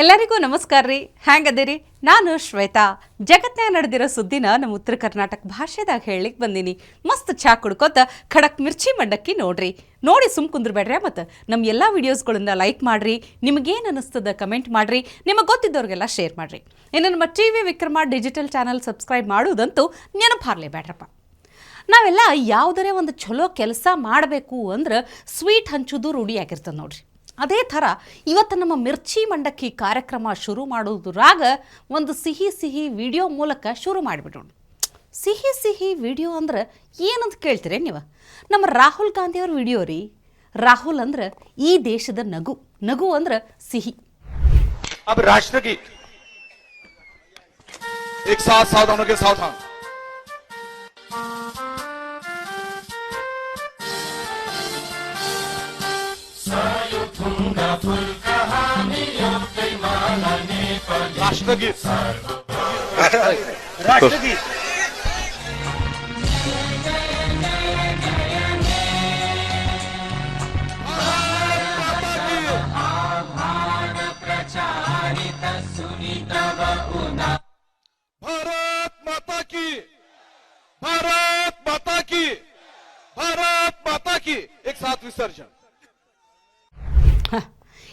ಎಲ್ಲರಿಗೂ ನಮಸ್ಕಾರ ರೀ. ಹ್ಯಾಂಗದಿರಿ? ನಾನು ಶ್ವೇತಾ. ಜಗತ್ನಾಗ ನಡೆದಿರೋ ಸುದ್ದಿನ ನಮ್ಮ ಉತ್ತರ ಕರ್ನಾಟಕ ಭಾಷೆದಾಗ ಹೇಳಲಿಕ್ಕೆ ಬಂದೀನಿ. ಮಸ್ತ್ ಚಾ ಕುಡ್ಕೋತ ಖಡಕ್ ಮಿರ್ಚಿ ಮಂಡಕ್ಕಿ ನೋಡ್ರಿ. ನೋಡಿ ಸುಮ್ ಕುಂದ್ರಬೇಡ್ರಿ ಮತ್ತು ನಮ್ಮ ಎಲ್ಲ ವಿಡಿಯೋಸ್ಗಳನ್ನ ಲೈಕ್ ಮಾಡ್ರಿ. ನಿಮಗೇನು ಅನ್ನಿಸ್ತದ ಕಮೆಂಟ್ ಮಾಡ್ರಿ. ನಿಮಗೆ ಗೊತ್ತಿದ್ದವ್ರಿಗೆಲ್ಲ ಶೇರ್ ಮಾಡ್ರಿ. ಇನ್ನು ನಮ್ಮ T V Vikrama digital channel subscribe ಮಾಡೋದಂತೂ ನೆನಪಾರ್ಲೇಬೇಡ್ರಪ್ಪ ನಾವೆಲ್ಲ ಯಾವುದರೇ ಒಂದು ಚಲೋ ಕೆಲಸ ಮಾಡಬೇಕು ಅಂದ್ರೆ ಸ್ವೀಟ್ ಹಂಚೋದು ರೂಢಿಯಾಗಿರ್ತದೆ ನೋಡ್ರಿ. ಅದೇ ಥರ ಇವತ್ತು ನಮ್ಮ ಮಿರ್ಚಿ ಮಂಡಕ್ಕಿ ಕಾರ್ಯಕ್ರಮ ಶುರು ಮಾಡೋದ್ರಾಗ ಒಂದು ಸಿಹಿ ಸಿಹಿ ವಿಡಿಯೋ ಮೂಲಕ ಶುರು ಮಾಡಿಬಿಡೋಣ. ಸಿಹಿ ಸಿಹಿ ವಿಡಿಯೋ ಅಂದ್ರೆ ಏನಂತ ಕೇಳ್ತೀರಿ ನೀವು? ನಮ್ಮ ರಾಹುಲ್ ಗಾಂಧಿಯವ್ರ ವಿಡಿಯೋ ರೀ. ರಾಹುಲ್ ಅಂದ್ರೆ ಈ ದೇಶದ ನಗು. ನಗು ಅಂದ್ರೆ ಸಿಹಿ. अब Tunga full kahaniyon kay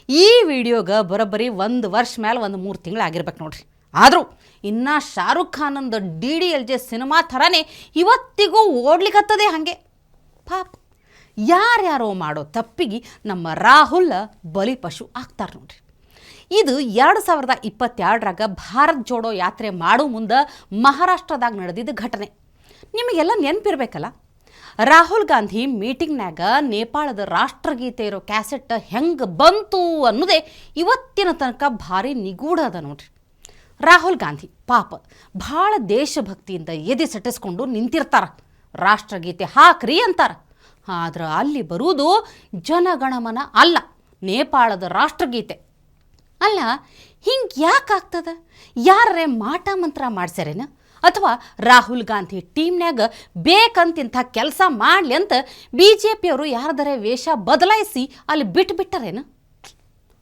ಈ ವಿಡಿಯೋಗ ಬರೋಬ್ಬರಿ ಒಂದು ವರ್ಷ ಮೇಲೆ ಒಂದು ಮೂರು ತಿಂಗಳು ಆಗಿರ್ಬೇಕು ನೋಡ್ರಿ. ಆದರೂ ಇನ್ನು Shahrukh ಖಾನಂದು D D L J cinema ಥರನೇ ಇವತ್ತಿಗೂ ಓಡ್ಲಿಕ್ಕತ್ತದೆ ಹಾಗೆ. ಪಾಪ, ಯಾರ್ಯಾರೋ ಮಾಡೋ ತಪ್ಪಿಗೆ ನಮ್ಮ ರಾಹುಲ್ ಬಲಿಪಶು ಆಗ್ತಾರೆ ನೋಡ್ರಿ. ಇದು ಎರಡು ಸಾವಿರದ ಇಪ್ಪತ್ತೆರಡರಾಗ ಭಾರತ್ ಜೋಡೋ ಯಾತ್ರೆ ಮಾಡೋ ಮುಂದೆ ಮಹಾರಾಷ್ಟ್ರದಾಗ ನಡೆದಿದ್ದ ಘಟನೆ. ನಿಮಗೆಲ್ಲ ನೆನಪಿರ್ಬೇಕಲ್ಲ? ರಾಹುಲ್ ಗಾಂಧಿ ಮೀಟಿಂಗ್ನಾಗ ನೇಪಾಳದ ರಾಷ್ಟ್ರಗೀತೆ ಇರೋ ಕ್ಯಾಸೆಟ್ ಹೆಂಗೆ ಬಂತು ಅನ್ನೋದೇ ಇವತ್ತಿನ ತನಕ ಭಾರಿ ನಿಗೂಢ ಅದ ನೋಡ್ರಿ. ರಾಹುಲ್ ಗಾಂಧಿ ಪಾಪ ಭಾಳ ದೇಶಭಕ್ತಿಯಿಂದ ಎದೆ ಸಟ್ಟಿಸ್ಕೊಂಡು ನಿಂತಿರ್ತಾರ. ರಾಷ್ಟ್ರಗೀತೆ ಹಾಕ್ರಿ ಅಂತಾರ. ಆದ್ರೆ ಅಲ್ಲಿ ಬರುವುದು ಜನಗಣಮನ ಅಲ್ಲ, ನೇಪಾಳದ ರಾಷ್ಟ್ರಗೀತೆ. ಅಲ್ಲ, ಹಿಂಗೆ ಯಾಕೆ ಆಗ್ತದ ಯಾರೇ ಮಾಟ ಮಂತ್ರ ಮಾಡ್ಸ್ಯಾರೇನ? ಅಥವಾ ರಾಹುಲ್ ಗಾಂಧಿ ಟೀಮ್ನ್ಯಾಗ ಬೇಕಂತಿಂಥ ಕೆಲಸ ಮಾಡಲಿ ಅಂತ ಬಿ ಜೆ ಪಿಯವರು ಯಾರದರೆ ವೇಷ ಬದಲಾಯಿಸಿ ಅಲ್ಲಿ ಬಿಟ್ಟು ಬಿಟ್ಟರೇನು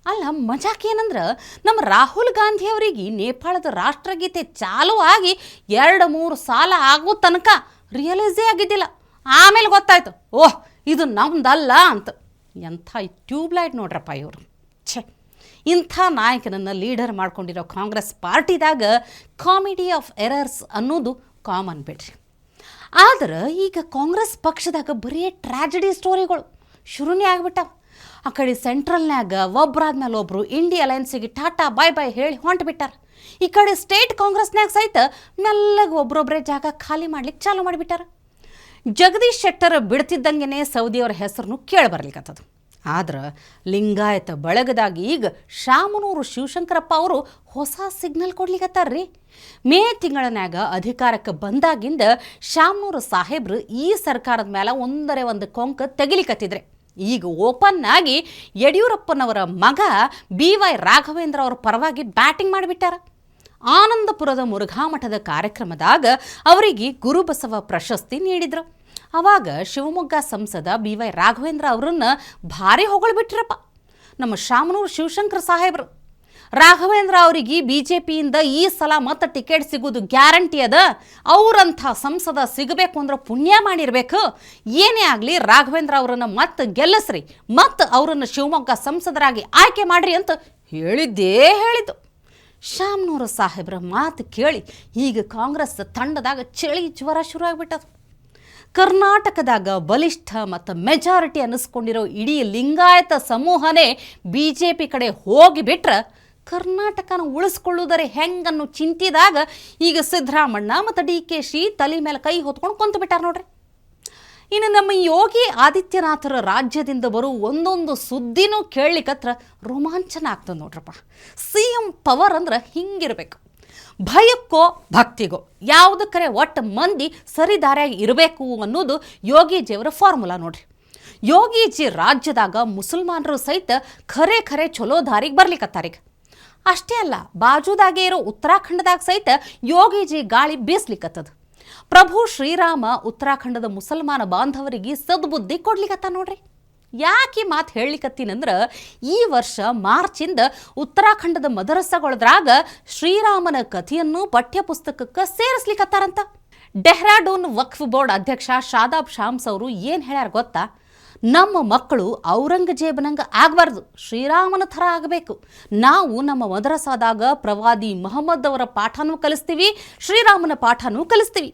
ಅಲ್ಲ, ಮಜಾಕೇನಂದ್ರೆ ನಮ್ಮ ರಾಹುಲ್ ಗಾಂಧಿಯವರಿಗೆ ನೇಪಾಳದ ರಾಷ್ಟ್ರಗೀತೆ ಚಾಲು ಆಗಿ ಎರಡು ಮೂರು ಸಾಲ ಆಗೋ ತನಕ ರಿಯಲೈಸೇ ಆಗಿದ್ದಿಲ್ಲ. ಆಮೇಲೆ ಗೊತ್ತಾಯ್ತು, ಓಹ್, ಇದು ನಮ್ದಲ್ಲ ಅಂತ. ಎಂಥ ಟ್ಯೂಬ್ಲೈಟ್ ನೋಡ್ರಪ್ಪ ಇವರು. ಛೇ. ಇಂಥ ನಾಯಕನನ್ನು ಲೀಡರ್ ಮಾಡ್ಕೊಂಡಿರೋ ಕಾಂಗ್ರೆಸ್ ಪಾರ್ಟಿದಾಗ ಕಾಮಿಡಿ ಆಫ್ ಎರರ್ಸ್ ಅನ್ನೋದು ಕಾಮನ್ ಬಿಡ್ರಿ. ಆದ್ರೆ ಈಗ ಕಾಂಗ್ರೆಸ್ ಪಕ್ಷದಾಗ ಬರೀ ಟ್ರಾಜಡಿ ಸ್ಟೋರಿಗಳು ಶುರುನೇ ಆಗ್ಬಿಟ್ಟಾವ. ಆ ಕಡೆ ಸೆಂಟ್ರಲ್ನ್ಯಾಗ ಒಬ್ರಾದ್ಮೇಲೆ ಒಬ್ಬರು ಇಂಡಿಯಾ ಅಲಯನ್ಸಿಗೆ ಟಾಟಾ ಬಾಯ್ ಬಾಯ್ ಹೇಳಿ ಹೊಂಟು ಬಿಟ್ಟಾರ ಈ ಕಡೆ ಸ್ಟೇಟ್ ಕಾಂಗ್ರೆಸ್ನ್ಯಾಗ ಸಹಿತ ಮೆಲ್ಲಗೆ ಒಬ್ರೊಬ್ಬರೇ ಜಾಗ ಖಾಲಿ ಮಾಡ್ಲಿಕ್ಕೆ ಚಾಲು ಮಾಡಿಬಿಟ್ಟಾರ. ಜಗದೀಶ್ ಶೆಟ್ಟರ್ ಬಿಡ್ತಿದ್ದಂಗೆನೇ ಸೌದಿಯವರ ಹೆಸರನ್ನು ಕೇಳಿ ಬರ್ಲಿಕ್ಕತ್ತದು ಆದ್ರೆ ಲಿಂಗಾಯತ ಬಳಗದಾಗ ಈಗ ಶಾಮನೂರು ಶಿವಶಂಕರಪ್ಪ ಅವರು ಹೊಸ ಸಿಗ್ನಲ್ ಕೊಡ್ಲಿಕತ್ತಾರ್ರಿ. ಮೇ ತಿಂಗಳನ್ಯಾಗ ಅಧಿಕಾರಕ್ಕೆ ಬಂದಾಗಿಂದ ಶಾಮನೂರು ಸಾಹೇಬ್ರು ಈ ಸರ್ಕಾರದ ಮೇಲೆ ಒಂದರೆ ಒಂದು ಕೊಂಕ ತೆಗಿಲಿಕತ್ತಿದ್ರೆ. ಈಗ ಓಪನ್ ಆಗಿ ಯಡಿಯೂರಪ್ಪನವರ ಮಗ ಬಿ ವೈ ರಾಘವೇಂದ್ರ ಅವರ ಪರವಾಗಿ ಬ್ಯಾಟಿಂಗ್ ಮಾಡಿಬಿಟ್ಟಾರ. ಆನಂದಪುರದ ಮುರುಘಾಮಠದ ಕಾರ್ಯಕ್ರಮದಾಗ ಅವರಿಗೆ ಗುರುಬಸವ ಪ್ರಶಸ್ತಿ ನೀಡಿದ್ರು. ಅವಾಗ ಶಿವಮೊಗ್ಗ ಸಂಸದ ಬಿ ವೈ ರಾಘವೇಂದ್ರ ಅವರನ್ನ ಭಾರಿ ಹೊಗಳ್ಬಿಟ್ರಪ್ಪ. ನಮ್ಮ ಶಾಮನೂರು ಶಿವಶಂಕರ್ ಸಾಹೇಬ್ರು. ರಾಘವೇಂದ್ರ ಅವರಿಗೆ ಬಿ ಜೆ ಪಿಯಿಂದ ಈ ಸಲ ಮತ್ತೆ ಟಿಕೆಟ್ ಸಿಗೋದು ಗ್ಯಾರಂಟಿ ಅದ. ಅವರಂಥ ಸಂಸದ ಸಿಗಬೇಕು ಅಂದ್ರೆ ಪುಣ್ಯ ಮಾಡಿರಬೇಕು. ಏನೇ ಆಗಲಿ ರಾಘವೇಂದ್ರ ಅವರನ್ನು ಮತ್ತೆ ಗೆಲ್ಲಿಸ್ರಿ, ಮತ್ತೆ ಅವರನ್ನು ಶಿವಮೊಗ್ಗ ಸಂಸದರಾಗಿ ಆಯ್ಕೆ ಮಾಡ್ರಿ ಅಂತ ಹೇಳಿದ್ದೇ ಹೇಳಿದ್ದು. ಶಾಮ್ನೂರು ಸಾಹೇಬ್ರ ಮಾತು ಕೇಳಿ ಈಗ ಕಾಂಗ್ರೆಸ್ ತಂಡದಾಗ ಚಳಿ ಜ್ವರ ಶುರು ಆಗ್ಬಿಟ್ಟದು ಕರ್ನಾಟಕದಾಗ ಬಲಿಷ್ಠ ಮತ್ತು ಮೆಜಾರಿಟಿ ಅನ್ನಿಸ್ಕೊಂಡಿರೋ ಇಡೀ ಲಿಂಗಾಯತ ಸಮೂಹನೇ ಬಿ ಜೆ ಪಿ ಕಡೆ ಹೋಗಿಬಿಟ್ರೆ ಕರ್ನಾಟಕನ ಉಳಿಸ್ಕೊಳ್ಳುವುದರೆ ಹೆಂಗನ್ನು ಚಿಂತಿದಾಗ ಈಗ ಸಿದ್ದರಾಮಣ್ಣ ಮತ್ತು ಡಿ ಕೆ ಶಿ ತಲೆ ಮೇಲೆ ಕೈ ಹೊತ್ಕೊಂಡು ಕುಂತು ಬಿಟ್ಟಾರ ನೋಡ್ರಿ. ಇನ್ನು ನಮ್ಮ ಯೋಗಿ ಆದಿತ್ಯನಾಥರ ರಾಜ್ಯದಿಂದ ಬರೋ ಒಂದೊಂದು ಸುದ್ದಿನೂ ಕೇಳಲಿಕ್ಕತ್ರ ರೋಮಾಂಚನ ಆಗ್ತದೆ ನೋಡ್ರಪ್ಪ. ಸಿ ಎಂ ಪವರ್ ಅಂದ್ರೆ ಹಿಂಗಿರ್ಬೇಕು. ಭಯಕ್ಕೋ ಭಕ್ತಿಗೋ? ಯಾವುದಕ್ಕರೆ ಒಟ್ಟು ಮಂದಿ ಸರಿದಾರಿಯಾಗಿ ಇರಬೇಕು ಅನ್ನೋದು ಯೋಗೀಜಿಯವರ ಫಾರ್ಮುಲಾ ನೋಡ್ರಿ. ಯೋಗೀಜಿ ರಾಜ್ಯದಾಗ ಮುಸಲ್ಮಾನರು ಸಹಿತ ಖರೆ ಖರೆ ಚಲೋ ದಾರಿಗೆ ಬರ್ಲಿಕ್ಕತ್ತಾರೀಗ ಅಷ್ಟೇ ಅಲ್ಲ, ಬಾಜುದಾಗೆ ಇರೋ ಉತ್ತರಾಖಂಡದಾಗ ಸಹಿತ ಯೋಗೀಜಿ ಗಾಳಿ ಬೀಸ್ಲಿಕ್ಕತ್ತದ ಪ್ರಭು ಶ್ರೀರಾಮ ಉತ್ತರಾಖಂಡದ ಮುಸಲ್ಮಾನ ಬಾಂಧವರಿಗೆ ಸದ್ಬುದ್ಧಿ ಕೊಡ್ಲಿಕತ್ತ ನೋಡ್ರಿ. ಯಾಕೆ ಮಾತು ಹೇಳಲಿಕತ್ತೀನಂದ್ರೆ ಈ ವರ್ಷ ಮಾರ್ಚಿಂದ ಉತ್ತರಾಖಂಡದ ಮದರಸಗೊಳದ್ರಾಗ ಶ್ರೀರಾಮನ ಕಥೆಯನ್ನು ಪಠ್ಯಪುಸ್ತಕಕ್ಕೆ ಸೇರಿಸ್ಲಿಕ್ಕತ್ತಾರಂತ ಡೆಹ್ರಾಡೂನ್ ವಕ್ಫ್ ಬೋರ್ಡ್ ಅಧ್ಯಕ್ಷ ಶಾದಾಬ್ ಶಾಮ್ಸ್ ಅವರು ಏನು ಹೇಳ್ಯಾರ ಗೊತ್ತಾ? ನಮ್ಮ ಮಕ್ಕಳು ಔರಂಗಜೇಬನಂಗ ಆಗಬಾರ್ದು, ಶ್ರೀರಾಮನ ಥರ ಆಗಬೇಕು. ನಾವು ನಮ್ಮ ಮದರಸಾದಾಗ ಪ್ರವಾದಿ ಮಹಮ್ಮದ್ ಅವರ ಪಾಠನೂ ಕಲಿಸ್ತೀವಿ, ಶ್ರೀರಾಮನ ಪಾಠನೂ ಕಲಿಸ್ತೀವಿ.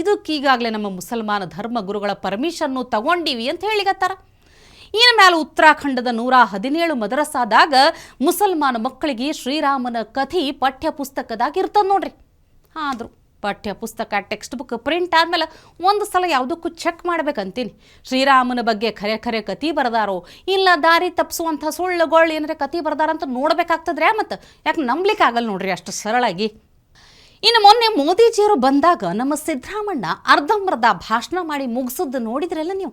ಇದಕ್ಕೀಗಾಗಲೇ ನಮ್ಮ ಮುಸಲ್ಮಾನ ಧರ್ಮ ಗುರುಗಳ ಪರ್ಮಿಷನ್ನು ತಗೊಂಡೀವಿ ಅಂತ ಹೇಳಿಗತ್ತಾರ ಇನ್ನು ಮೇಲೆ ಉತ್ತರಾಖಂಡದ ನೂರ ಹದಿನೇಳು ಮದರಸಾದಾಗ ಮುಸಲ್ಮಾನ ಮಕ್ಕಳಿಗೆ ಶ್ರೀರಾಮನ ಕಥೆ ಪಠ್ಯ ಪುಸ್ತಕದಾಗ ಇರ್ತದೆ ನೋಡ್ರಿ. ಆದರೂ ಪಠ್ಯ ಪುಸ್ತಕ ಟೆಕ್ಸ್ಟ್ ಬುಕ್ ಪ್ರಿಂಟ್ ಆದಮೇಲೆ ಒಂದು ಸಲ ಯಾವುದಕ್ಕೂ ಚೆಕ್ ಮಾಡ್ಬೇಕಂತೀನಿ. ಶ್ರೀರಾಮನ ಬಗ್ಗೆ ಖರೆ ಖರೆ ಕತಿ ಬರ್ದಾರೋ, ಇಲ್ಲ ದಾರಿ ತಪ್ಪಿಸುವಂಥ ಸುಳ್ಳುಗಳು ಏನಾರ ಕತಿ ಬರ್ದಾರಂತ ನೋಡ್ಬೇಕಾಗ್ತದ್ರೆ ಮತ್ತು? ಯಾಕೆ ನಂಬ್ಲಿಕ್ಕೆ ಆಗಲ್ಲ ನೋಡ್ರಿ ಅಷ್ಟು ಸರಳಾಗಿ. ಇನ್ನು ಮೊನ್ನೆ ಮೋದಿಜಿಯವರು ಬಂದಾಗ ನಮ್ಮ ಸಿದ್ದರಾಮಣ್ಣ ಅರ್ಧಂಬರ್ಧ ಭಾಷಣ ಮಾಡಿ ಮುಗಿಸಿದ್ದು ನೋಡಿದ್ರಲ್ಲ ನೀವು?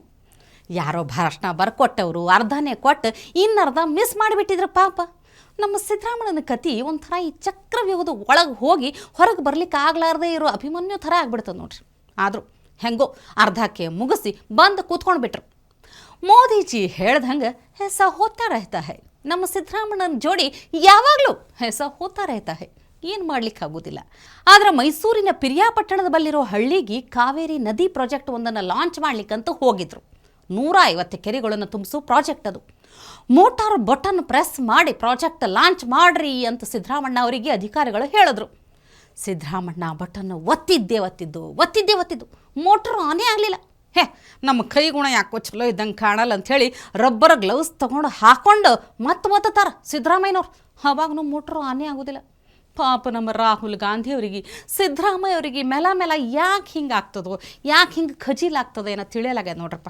ಯಾರೋ ಭಾಷಣ ಬರ್ಕೊಟ್ಟವರು, ಅರ್ಧನೇ ಕೊಟ್ಟು ಇನ್ನರ್ಧ ಮಿಸ್ ಮಾಡಿಬಿಟ್ಟಿದ್ರು ಪಾಪ. ನಮ್ಮ ಸಿದ್ದರಾಮಣ್ಣನ ಕತಿ ಒಂಥರ ಈ ಚಕ್ರವ್ಯೂಹದ ಒಳಗೆ ಹೋಗಿ ಹೊರಗೆ ಬರಲಿಕ್ಕೆ ಆಗ್ಲಾರ್ದೇ ಇರೋ ಅಭಿಮನ್ಯು ಥರ ಆಗ್ಬಿಡ್ತದೆ ನೋಡ್ರಿ. ಆದರೂ ಹೆಂಗೋ ಅರ್ಧಕ್ಕೆ ಮುಗಿಸಿ ಬಂದು ಕೂತ್ಕೊಂಡು ಬಿಟ್ರು ಮೋದಿಜಿ ಹೇಳ್ದಂಗೆ ಹೆಸ ಹೋತಾ ರಹತಾ ಹೈ. ನಮ್ಮ ಸಿದ್ದರಾಮಣ್ಣನ ಜೋಡಿ ಯಾವಾಗಲೂ ಹೆಸ ಹೋತಾ ರಹತಾ ಹೈ. ಏನು ಮಾಡ್ಲಿಕ್ಕೆ ಆಗೋದಿಲ್ಲ. ಆದ್ರೆ ಮೈಸೂರಿನ ಪಿರಿಯಾಪಟ್ಟಣದ ಬಲ್ಲಿರೋ ಹಳ್ಳಿಗೆ ಕಾವೇರಿ ನದಿ ಪ್ರಾಜೆಕ್ಟ್ ಒಂದನ್ನು ಲಾಂಚ್ ಮಾಡ್ಲಿಕ್ಕಂತ ಹೋಗಿದ್ರು. ನೂರ ಐವತ್ತು ಕೆರೆಗಳನ್ನು ತುಂಬಿಸೋ ಪ್ರಾಜೆಕ್ಟ್ ಅದು. ಮೋಟಾರ್ ಬಟನ್ ಪ್ರೆಸ್ ಮಾಡಿ ಪ್ರಾಜೆಕ್ಟ್ ಲಾಂಚ್ ಮಾಡ್ರಿ ಅಂತ ಸಿದ್ದರಾಮಣ್ಣ ಅವರಿಗೆ ಅಧಿಕಾರಿಗಳು ಹೇಳಿದ್ರು. ಸಿದ್ದರಾಮಣ್ಣ ಬಟನ್ ಒತ್ತಿದ್ದೇ ಒತ್ತಿದ್ದು ಒತ್ತಿದ್ದೇ ಒತ್ತಿದ್ದು. ಮೋಟ್ರ್ ಆನೇ ಆಗಲಿಲ್ಲ. ಹೇ, ನಮ್ಮ ಕೈಗುಣ ಯಾಕೋ ಚಲೋ ಇದ್ದಂಗೆ ಕಾಣಲ್ಲ ಅಂಥೇಳಿ ರಬ್ಬರ್ ಗ್ಲೌಸ್ ತೊಗೊಂಡು ಹಾಕ್ಕೊಂಡು ಮತ್ತೆ ಒತ್ತತಾರ ಸಿದ್ದರಾಮಯ್ಯನವ್ರು. ಅವಾಗೂ ಮೋಟ್ರು ಆನೇ ಆಗೋದಿಲ್ಲ. ಪಾಪ ನಮ್ಮ ರಾಹುಲ್ ಗಾಂಧಿ ಅವರಿಗೆ ಸಿದ್ದರಾಮಯ್ಯ ಅವರಿಗೆ ಮೆಲ ಮೆಲ ಯಾಕೆ ಹಿಂಗೆ ಆಗ್ತದೋ, ಯಾಕೆ ಹಿಂಗೆ ಖಜೀಲಾಗ್ತದೆ ಏನೋ ತಿಳಿಯಲಾಗ್ಯದ ನೋಡ್ರಪ್ಪ.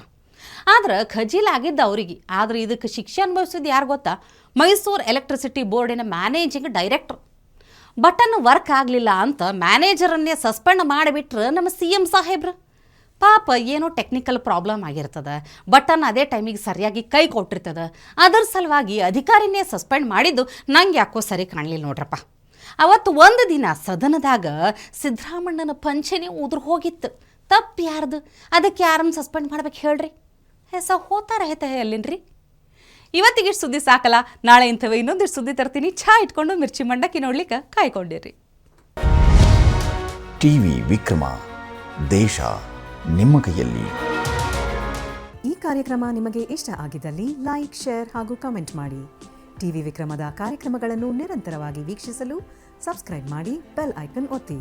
ಆದ್ರೆ ಖಜೀಲಾಗಿದ್ದ ಅವರಿಗೆ. ಆದ್ರೆ ಇದಕ್ಕೆ ಶಿಕ್ಷೆ ಅನುಭವಿಸಿದ್ದು ಯಾರು ಗೊತ್ತಾ? ಮೈಸೂರು ಎಲೆಕ್ಟ್ರಿಸಿಟಿ ಬೋರ್ಡಿನ ಮ್ಯಾನೇಜಿಂಗ್ ಡೈರೆಕ್ಟರ್ ಬಟನ್ ವರ್ಕ್ ಆಗಲಿಲ್ಲ ಅಂತ ಮ್ಯಾನೇಜರನ್ನೇ ಸಸ್ಪೆಂಡ್ ಮಾಡಿಬಿಟ್ರೆ ನಮ್ಮ ಸಿ ಎಂ ಸಾಹೇಬ್ರು. ಪಾಪ ಏನೋ ಟೆಕ್ನಿಕಲ್ ಪ್ರಾಬ್ಲಮ್ ಆಗಿರ್ತದೆ. ಬಟನ್ ಅದೇ ಟೈಮಿಗೆ ಸರಿಯಾಗಿ ಕೈ ಕೊಟ್ಟಿರ್ತದೆ. ಅದರ ಸಲುವಾಗಿ ಅಧಿಕಾರಿನೇ ಸಸ್ಪೆಂಡ್ ಮಾಡಿದ್ದು ನಂಗೆ ಯಾಕೋ ಸರಿ ಕಾಣಲಿಲ್ಲ ನೋಡ್ರಪ್ಪ. ಅವತ್ತು ಒಂದು ದಿನ ಸದನದಾಗ ಸಿದ್ದರಾಮಣ್ಣನ ಪಂಚನೆ ಉದುರು ಹೋಗಿತ್ತು. ತಪ್ಪು ಯಾರ್ದು? ಅದಕ್ಕೆ ಯಾರನ್ನು ಸಸ್ಪೆಂಡ್ ಮಾಡ್ಬೇಕು ಹೇಳ್ರಿ. ಹೆಸ ಹೋತಾರ ಹೆತಹೆ ಅಲ್ಲಿನ್ರಿ. ಇವತ್ತಿಗೆ ಇಷ್ಟು ಸುದ್ದಿ ಸಾಕಲ್ಲ ನಾಳೆ ಇಂಥವೇ ಇನ್ನೊಂದಿಷ್ಟು ಸುದ್ದಿ ತರ್ತೀನಿ. ಚಾ ಇಟ್ಕೊಂಡು ಮಿರ್ಚಿ ಮಂಡಕ್ಕಿ ನೋಡ್ಲಿಕ್ಕೆ ಕಾಯ್ಕೊಂಡಿರಿ. ಟಿವಿ ವಿಕ್ರಮ ದೇಶ ನಿಮ್ಮ ಕೈಯಲ್ಲಿ. ಈ ಕಾರ್ಯಕ್ರಮ ನಿಮಗೆ ಇಷ್ಟ ಆಗಿದ್ದಲ್ಲಿ ಲೈಕ್ ಶೇರ್ ಹಾಗೂ ಕಮೆಂಟ್ ಮಾಡಿ. ಟಿವಿ ವಿಕ್ರಮದ ಕಾರ್ಯಕ್ರಮಗಳನ್ನು ನಿರಂತರವಾಗಿ ವೀಕ್ಷಿಸಲು ಸಬ್ಸ್ಕ್ರೈಬ್ ಮಾಡಿ ಬೆಲ್ ಐಕನ್ ಒತ್ತಿ.